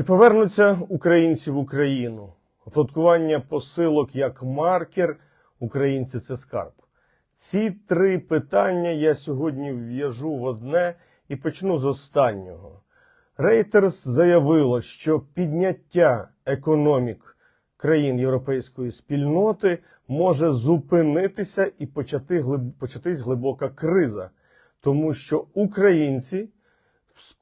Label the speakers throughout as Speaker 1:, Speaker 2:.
Speaker 1: Чи повернуться українці в Україну? Оподаткування посилок як маркер українці це скарб. Ці три питання я сьогодні в'яжу в одне і почну з останнього. Reuters заявило, що підняття економік країн європейської спільноти може зупинитися і почати початись глибока криза, тому що українці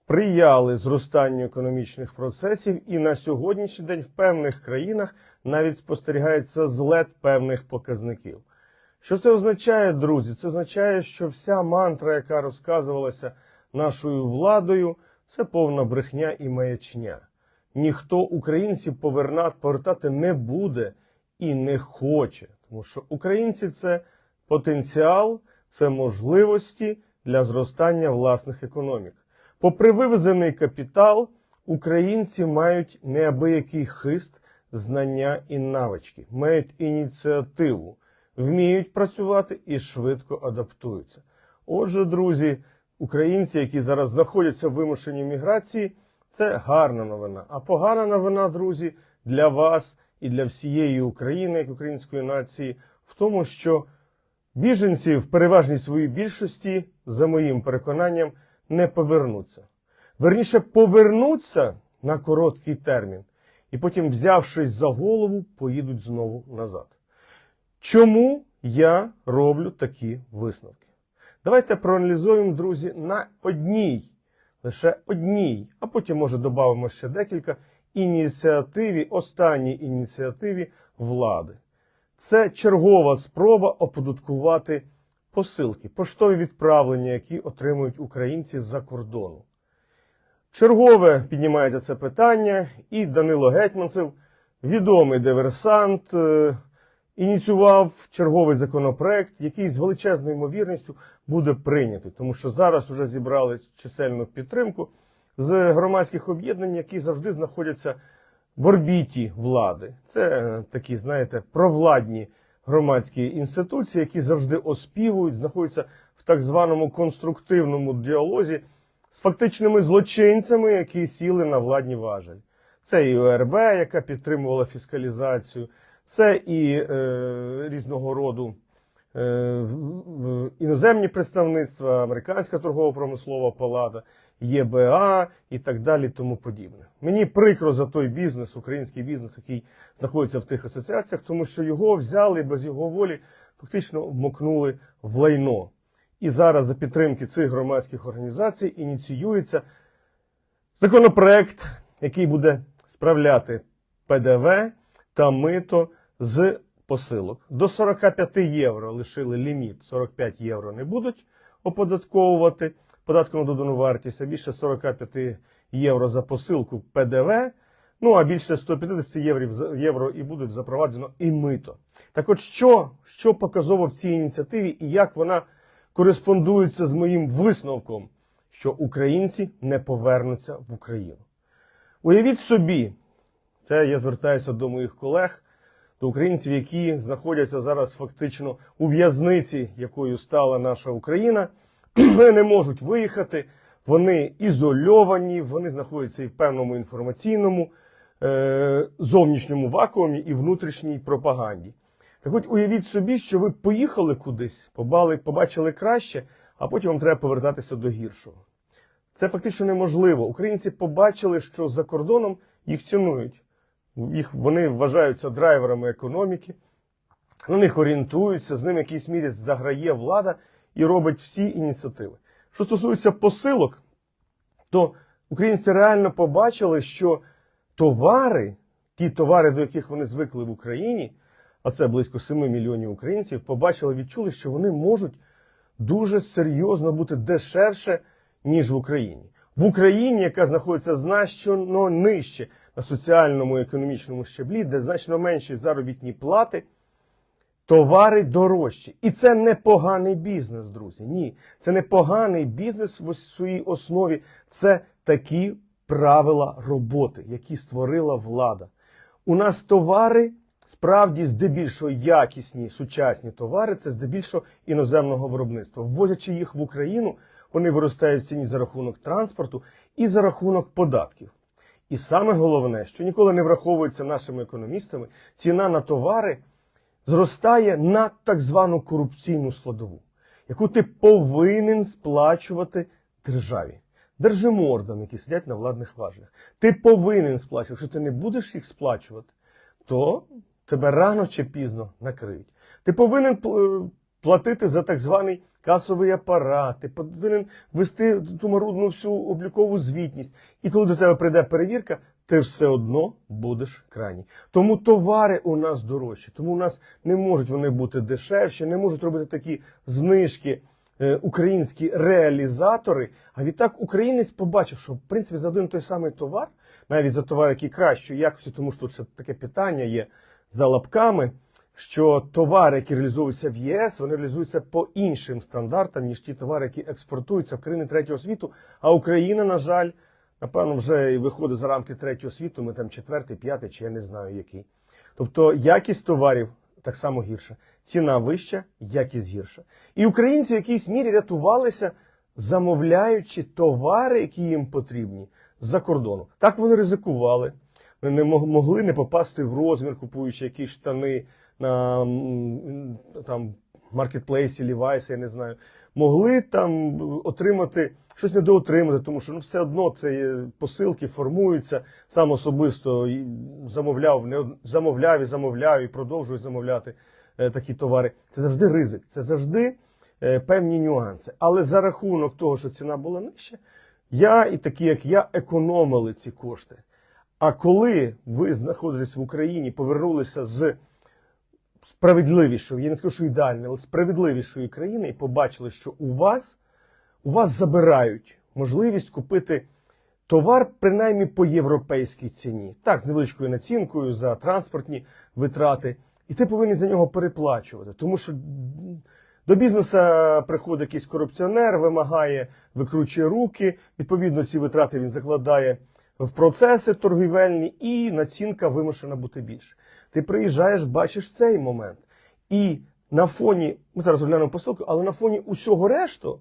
Speaker 1: сприяли зростанню економічних процесів, і на сьогоднішній день в певних країнах навіть спостерігається злет певних показників. Що це означає, друзі? Це означає, що вся мантра, яка розказувалася нашою владою, це повна брехня і маячня. Ніхто українців повертати не буде і не хоче, тому що українці це потенціал, це можливості для зростання власних економік. Попри вивезений капітал, українці мають неабиякий хист, знання і навички, мають ініціативу, вміють працювати і швидко адаптуються. Отже, друзі, українці, які зараз знаходяться в вимушеній міграції, це гарна новина. А погана новина, друзі, для вас і для всієї України, як української нації, в тому, що біженці в переважній своїй більшості, за моїм переконанням, не повернуться. Верніше, повернуться на короткий термін, і потім, взявшись за голову, поїдуть знову назад. Чому я роблю такі висновки? Давайте проаналізуємо, друзі, на одній, лише одній, а потім, може, додамо ще декілька ініціативі, останній ініціативі влади. Це чергова спроба оподаткувати посилки, поштові відправлення, які отримують українці з-за кордону. Чергове піднімається це питання, і Данило Гетьманцев, відомий диверсант, е, ініціював черговий законопроект, який з величезною ймовірністю буде прийнятий, тому що зараз вже зібрали чисельну підтримку з громадських об'єднань, які завжди знаходяться в орбіті влади. Це е, такі, знаєте, провладні громадські інституції, які завжди оспівують, знаходяться в так званому конструктивному діалозі з фактичними злочинцями, які сіли на владні важелі. Це і ОРБ, яка підтримувала фіскалізацію, це і е, різного роду е, іноземні представництва, Американська торгово-промислова палата, ЄБА і так далі, тому подібне. Мені прикро за той бізнес, український бізнес, який знаходиться в тих асоціаціях, тому що його взяли без його волі, фактично вмокнули в лайно. І зараз за підтримки цих громадських організацій ініціюється законопроект, який буде справляти ПДВ та мито з посилок. До 45 євро лишили ліміт, 45 євро не будуть оподатковувати податком на додану вартість, а більше 45 євро за посилку ПДВ. Ну а більше 150 євро, євро і будуть запроваджено і мито. Так от що, що показово в цій ініціативі і як вона кореспондується з моїм висновком, що українці не повернуться в Україну. Уявіть собі, це я звертаюся до моїх колег, до українців, які знаходяться зараз фактично у в'язниці, якою стала наша Україна. Не можуть виїхати, вони ізольовані, вони знаходяться і в певному інформаційному е, зовнішньому вакуумі і внутрішній пропаганді. Так от уявіть собі, що ви поїхали кудись, побали, побачили краще, а потім вам треба повертатися до гіршого. Це фактично неможливо. Українці побачили, що за кордоном їх цінують. Їх, вони вважаються драйверами економіки, на них орієнтуються, з ним в якійсь мірі заграє влада і робить всі ініціативи. Що стосується посилок, то українці реально побачили, що товари, ті товари, до яких вони звикли в Україні, а це близько 7 мільйонів українців, побачили, відчули, що вони можуть дуже серйозно бути дешевше, ніж в Україні. В Україні, яка знаходиться значно нижче на соціальному і економічному щаблі, де значно менші заробітні плати, товари дорожчі. І це не поганий бізнес, друзі. Ні, це не поганий бізнес в своїй основі. Це такі правила роботи, які створила влада. У нас товари справді здебільшого якісні сучасні товари, це здебільшого іноземного виробництва. Ввозячи їх в Україну, вони виростають в ціні за рахунок транспорту і за рахунок податків. І саме головне, що ніколи не враховується нашими економістами, ціна на товари зростає на так звану корупційну складову, яку ти повинен сплачувати державі, держимордам, які сидять на владних важелях. Ти повинен сплачувати. Якщо ти не будеш їх сплачувати, то тебе рано чи пізно накриють. Ти повинен е, платити за так званий касовий апарат, ти повинен вести ту марудну всю облікову звітність. І коли до тебе прийде перевірка, ти все одно будеш крайній. Тому товари у нас дорожчі, тому у нас не можуть вони бути дешевші, не можуть робити такі знижки е, українські реалізатори. А відтак українець побачив, що в принципі за один той самий товар, навіть за товар, який кращої якості, тому що тут ще таке питання є за лапками, що товари, які реалізуються в ЄС, вони реалізуються по іншим стандартам, ніж ті товари, які експортуються в країни третього світу. А Україна, на жаль, напевно, вже виходить за рамки третього світу. Ми там четвертий, п'ятий, чи я не знаю який. Тобто якість товарів так само гірша, ціна вища, якість гірша. І українці в якійсь мірі рятувалися, замовляючи товари, які їм потрібні з-за кордону. Так вони ризикували. Вони не могли не попасти в розмір, купуючи якісь штани на там маркетплейсі, Лівайс, я не знаю. Могли там отримати щось недоотримати, тому що ну, все одно це посилки формуються. Сам особисто і замовляв, не замовляв і замовляю, і продовжую замовляти е, такі товари. Це завжди ризик, це завжди е, певні нюанси. Але за рахунок того, що ціна була нижча, я і такі, як я, економили ці кошти. А коли ви знаходитесь в Україні, повернулися з справедливішої, я не скажу, що ідеальної, але справедливішої країни, і побачили, що у вас, у вас забирають можливість купити товар принаймні по європейській ціні. Так, з невеличкою націнкою за транспортні витрати. І ти повинен за нього переплачувати. Тому що до бізнесу приходить якийсь корупціонер, вимагає, викручує руки. Відповідно, ці витрати він закладає в процеси торгівельні, і націнка вимушена бути більше. Ти приїжджаєш, бачиш цей момент. І на фоні, ми зараз оглянемо посилку, але на фоні усього решту,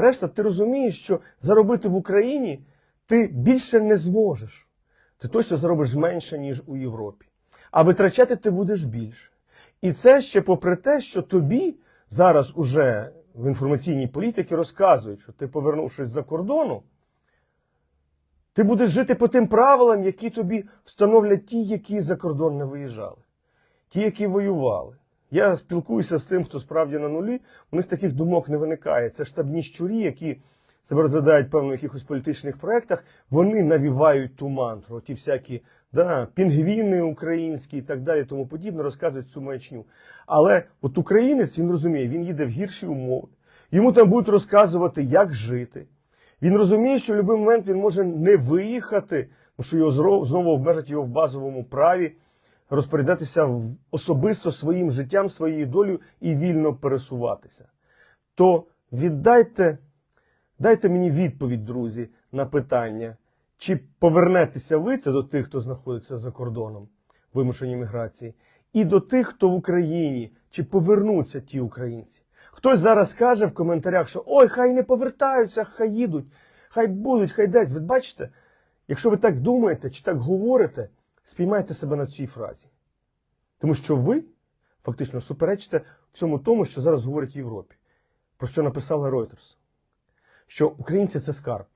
Speaker 1: решта, ти розумієш, що заробити в Україні ти більше не зможеш. Ти точно заробиш менше, ніж у Європі. А витрачати ти будеш більше. І це ще попри те, що тобі зараз уже в інформаційній політиці розказують, що ти, повернувшись за кордону, ти будеш жити по тим правилам, які тобі встановлять ті, які за кордон не виїжджали, ті, які воювали. Я спілкуюся з тим, хто справді на нулі, у них таких думок не виникає. Це штабні щурі, які себе розглядають певно якихось політичних проєктах, вони навівають ту мантру, ті всякі да, пінгвіни українські і так далі, тому подібне, розказують цю маячню. Але от українець він розуміє, він їде в гірші умови. Йому там будуть розказувати, як жити. Він розуміє, що в будь-який момент він може не виїхати, тому що його знову обмежать його в базовому праві розпорядатися особисто своїм життям, своєю долею і вільно пересуватися. То віддайте, дайте мені відповідь, друзі, на питання, чи повернетеся ви це до тих, хто знаходиться за кордоном вимушені міграції, і до тих, хто в Україні, чи повернуться ті українці. Хтось зараз каже в коментарях, що ой, хай не повертаються, хай їдуть, хай будуть, хай десь. Ви бачите, якщо ви так думаєте чи так говорите, спіймайте себе на цій фразі. Тому що ви фактично суперечите всьому тому, що зараз говорять в Європі, про що написали Reuters. Що українці це скарб.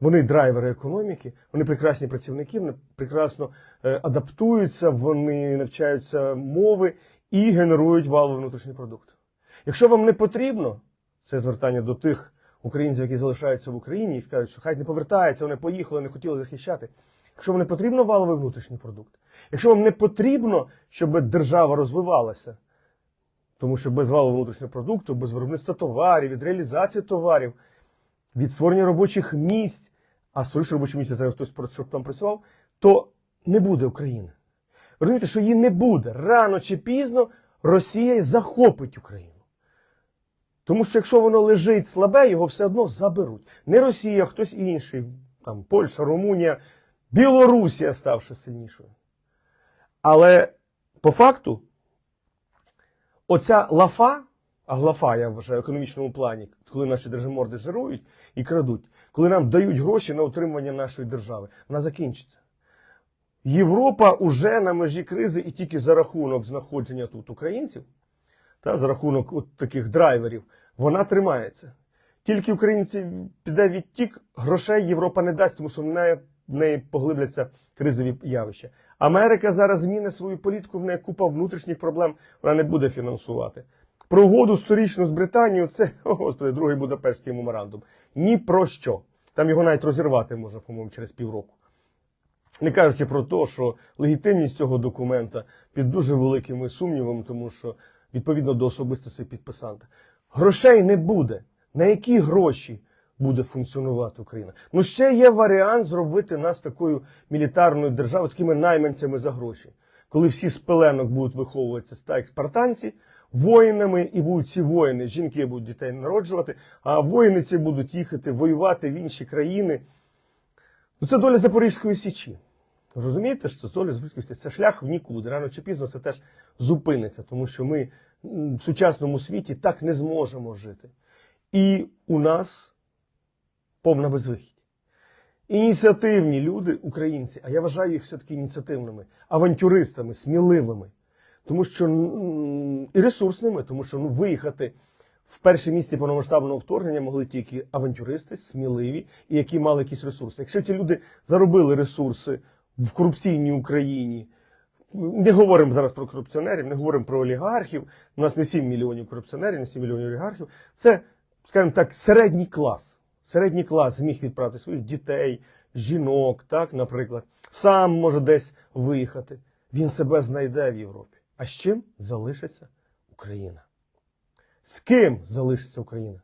Speaker 1: Вони драйвери економіки, вони прекрасні працівники, вони прекрасно е, адаптуються, вони навчаються мови і генерують валовий внутрішній продукт. Якщо вам не потрібно, це звертання до тих українців, які залишаються в Україні і скажуть, що хай не повертаються, вони поїхали, не хотіли захищати. Якщо вам не потрібно валовий внутрішній продукт, якщо вам не потрібно, щоб держава розвивалася, тому що без валового внутрішнього продукту, без виробництва товарів, від реалізації товарів, від створення робочих місць, а створивши робочі місця, треба хтось щоб там працював, то не буде України. Розумієте, що її не буде. Рано чи пізно Росія захопить Україну. Тому що якщо воно лежить слабе, його все одно заберуть. Не Росія, а хтось інший, там Польща, Румунія, Білорусія ставши сильнішою. Але по факту, оця лафа, а лафа, я вважаю, в економічному плані, коли наші держиморди жирують і крадуть, коли нам дають гроші на утримання нашої держави. Вона закінчиться. Європа уже на межі кризи і тільки за рахунок знаходження тут українців, та, за рахунок от таких драйверів, вона тримається. Тільки українці піде відтік, грошей Європа не дасть, тому що в неї, в неї поглибляться кризові явища. Америка зараз змінить свою політику, в неї купа внутрішніх проблем, вона не буде фінансувати. Про угоду сторічну з Британією це, о господи, другий Будапештський меморандум. Ні про що. Там його навіть розірвати можна, по-моєму, через півроку. Не кажучи про те, що легітимність цього документа під дуже великими сумнівами, тому що відповідно до особистості підписанта. Грошей не буде. На які гроші буде функціонувати Україна? Ну ще є варіант зробити нас такою мілітарною державою, такими найманцями за гроші. Коли всі з пеленок будуть виховуватися так, спартанці, воїнами, і будуть ці воїни, жінки будуть дітей народжувати, а воїни ці будуть їхати воювати в інші країни. Ну, це доля Запорізької Січі. Розумієте, що це доля Запорізької Січі? Це шлях в нікуди. Рано чи пізно це теж зупиниться, тому що ми в сучасному світі так не зможемо жити. І у нас повна безвихідь. Ініціативні люди, українці, а я вважаю їх все-таки ініціативними, авантюристами, сміливими, тому що і ресурсними, тому що ну, виїхати в перші місці повномасштабного вторгнення могли тільки авантюристи, сміливі і які мали якісь ресурси. Якщо ці люди заробили ресурси в корупційній Україні, не говоримо зараз про корупціонерів, не говоримо про олігархів. У нас не 7 мільйонів корупціонерів, не 7 мільйонів олігархів. Це, скажімо так, середній клас. Середній клас зміг відправити своїх дітей, жінок, так, наприклад, сам може десь виїхати. Він себе знайде в Європі. А з чим залишиться Україна? З ким залишиться Україна?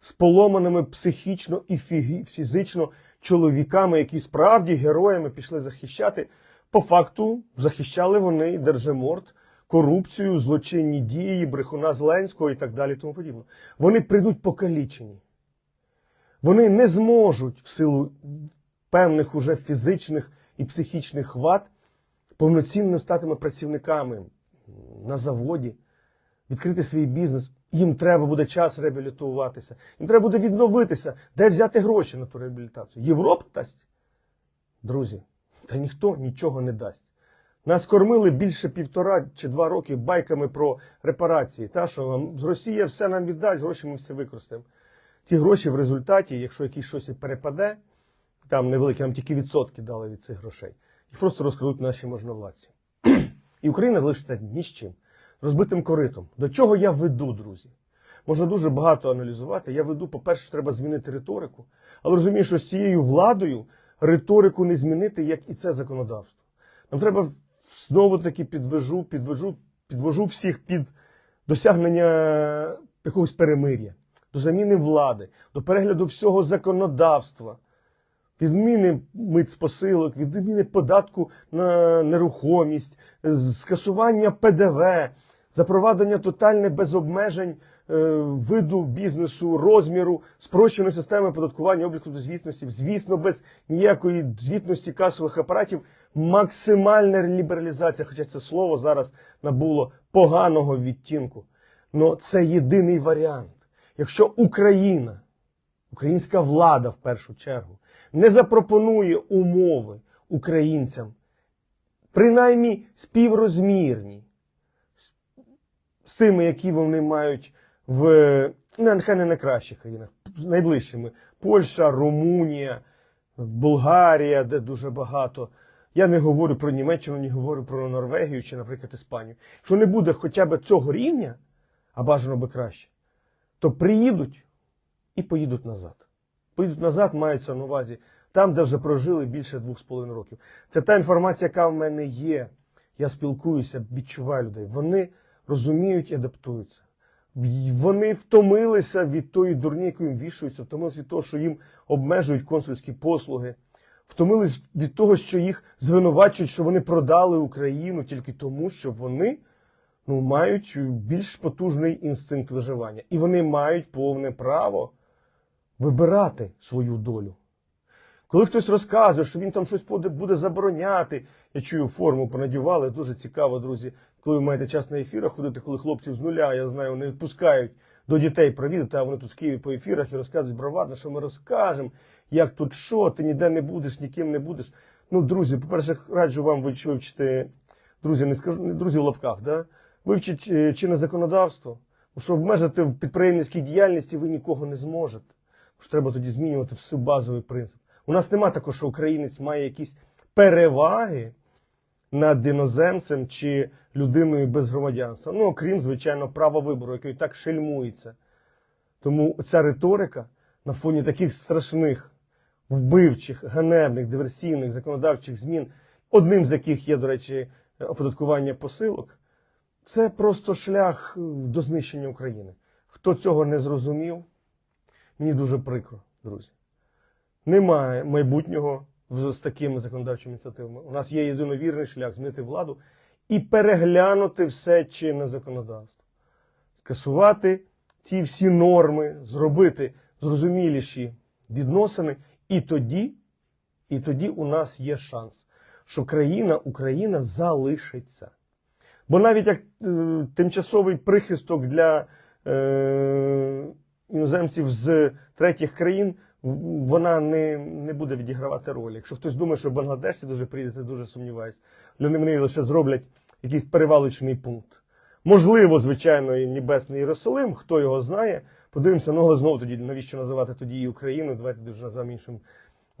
Speaker 1: З поломаними психічно і фізично чоловіками, які справді героями пішли захищати. По факту захищали вони Держиморд, корупцію, злочинні дії, брехуна Зеленського і так далі. Тому подібне. Вони прийдуть покалічені. Вони не зможуть в силу певних уже фізичних і психічних вад повноцінно статими працівниками на заводі, відкрити свій бізнес. Їм треба буде час реабілітуватися. Їм треба буде відновитися, де взяти гроші на ту реабілітацію. Європа дасть. Друзі, та ніхто нічого не дасть. Нас кормили більше півтора чи два роки байками про репарації. Та, що Росія все нам віддасть, гроші ми все використаємо. Ці гроші в результаті, якщо якийсь щось перепаде, там невеликі, нам тільки відсотки дали від цих грошей, їх просто розкрадуть наші можновладці. І Україна залишиться ні з чим, розбитим коритом. До чого я веду, друзі? Можна дуже багато аналізувати. Я веду, по-перше, треба змінити риторику, але розумію, що з цією владою риторику не змінити, як і це законодавство. Нам треба знову таки підвежу, підвежу, підвожу всіх під досягнення якогось перемир'я, до заміни влади, до перегляду всього законодавства, відміни митспосилок, відміни податку на нерухомість, скасування ПДВ, запровадження тотальне без обмежень е, виду бізнесу, розміру, спрощеної системи податкування обліку до звітності, звісно, без ніякої звітності касових апаратів, максимальна лібералізація, хоча це слово зараз набуло поганого відтінку. Но це єдиний варіант. Якщо Україна, українська влада в першу чергу, не запропонує умови українцям, принаймні співрозмірні з тими, які вони мають в ну, нехай не найкращих країнах, найближчими Польща, Румунія, Болгарія, де дуже багато. Я не говорю про Німеччину, не говорю про Норвегію чи, наприклад, Іспанію. Якщо не буде хоча б цього рівня, а бажано би краще, то приїдуть і поїдуть назад. Поїдуть назад, мається на увазі там, де вже прожили більше двох з половиною років. Це та інформація, яка в мене є. Я спілкуюся, відчуваю людей. Вони розуміють і адаптуються. Вони втомилися від тої дурні, яку їм вішуються, втомилися від того, що їм обмежують консульські послуги, втомились від того, що їх звинувачують, що вони продали Україну тільки тому, що вони ну, мають більш потужний інстинкт виживання. І вони мають повне право вибирати свою долю. Коли хтось розказує, що він там щось буде, забороняти, я чую форму понадівали, дуже цікаво, друзі. Коли ви маєте час на ефірах ходити, коли хлопців з нуля, я знаю, вони відпускають до дітей провідати, а вони тут в Києві по ефірах і розказують бравадно, що ми розкажемо, як тут що, ти ніде не будеш, ніким не будеш. Ну, друзі, по-перше, раджу вам вивч- вивчити, друзі, не скажу, друзі в лапках, да? Вивчіть е, чинне законодавство, що обмежити в підприємницькій діяльності ви нікого не зможете. Ж треба тоді змінювати все базовий принцип. У нас нема такого, що українець має якісь переваги над іноземцем чи людиною без громадянства. Ну, окрім, звичайно, права вибору, який так шельмується. Тому ця риторика на фоні таких страшних, вбивчих, ганебних, диверсійних законодавчих змін, одним з яких є, до речі, оподаткування посилок, це просто шлях е, до знищення України. Хто цього не зрозумів, мені дуже прикро, друзі. Немає майбутнього з такими законодавчими ініціативами. У нас є єдиновірний шлях змінити владу і переглянути все чинне законодавство, скасувати ті всі норми, зробити зрозуміліші відносини, і тоді, і тоді у нас є шанс, що країна, Україна залишиться. Бо навіть як е, тимчасовий прихисток для е, іноземців з третіх країн, вона не, не буде відігравати ролі. Якщо хтось думає, що в Бангладеші дуже прийде, це дуже сумніваюся. Вони вони лише зроблять якийсь перевалочний пункт. Можливо, звичайно, і Небесний Єрусалим, хто його знає. Подивимося, ну але знову тоді, навіщо називати тоді і Україну? Давайте дуже називаємо іншим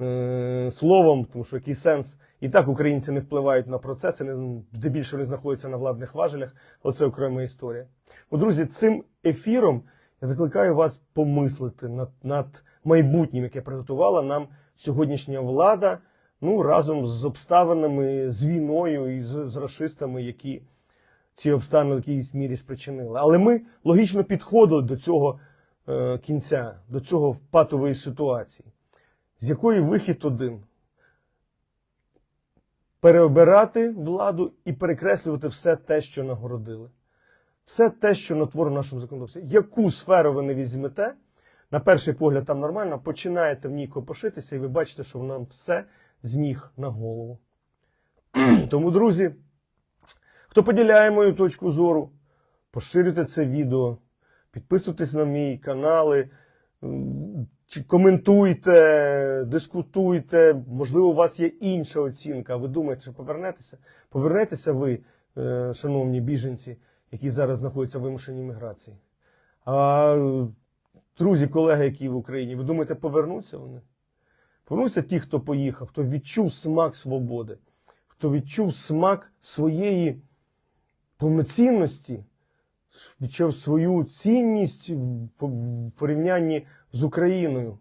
Speaker 1: е, словом, тому що який сенс. І так українці не впливають на процеси, не, здебільшого не знаходяться на владних важелях, але це окрема історія. О, друзі, цим ефіром я закликаю вас помислити над, над майбутнім, яке приготувала нам сьогоднішня влада, ну разом з обставинами, з війною і з, з расистами, які ці обставини в якійсь мірі спричинили. Але ми логічно підходили до цього е, кінця, до цього патової ситуації, з якої вихід один переобирати владу і перекреслювати все те, що нагородили. Все те, що натворено в нашому законодавстві. Яку сферу ви не візьмете, на перший погляд там нормально, починаєте в ній копошитися, і ви бачите, що нам все з ніг на голову. Тому, друзі, хто поділяє мою точку зору, поширюйте це відео, підписуйтесь на мій канали, коментуйте, дискутуйте. Можливо, у вас є інша оцінка. Ви думаєте, що повернетеся? Повернетеся ви, е, шановні біженці, які зараз знаходяться в вимушеній міграції. А друзі, колеги, які в Україні, ви думаєте, повернуться вони? Повернуться ті, хто поїхав, хто відчув смак свободи, хто відчув смак своєї повноцінності, відчув свою цінність в порівнянні з Україною.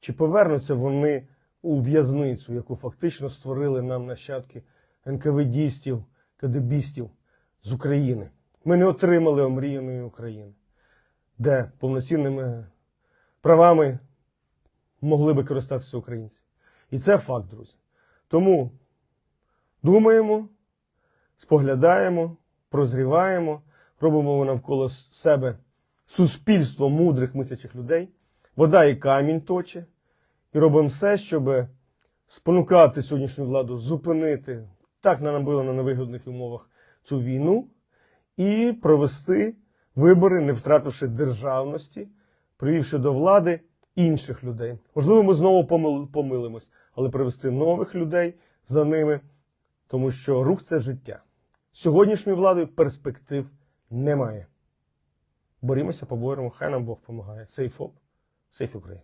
Speaker 1: Чи повернуться вони у в'язницю, яку фактично створили нам нащадки НКВДістів, КДБістів з України? Ми не отримали омріяної України, де повноцінними правами могли би користатися українці. І це факт, друзі. Тому думаємо, споглядаємо, прозріваємо, робимо навколо себе суспільство мудрих мислячих людей, вода і камінь точе, і робимо все, щоб спонукати сьогоднішню владу, зупинити так на набило на невигідних умовах цю війну і провести вибори, не втративши державності, привівши до влади інших людей. Можливо, ми знову помилимось, але привести нових людей за ними, тому що рух це життя. Сьогоднішньою владою перспектив немає. Борімося, поборемо, хай нам Бог допомагає. Сейф ОП, сейф Україна.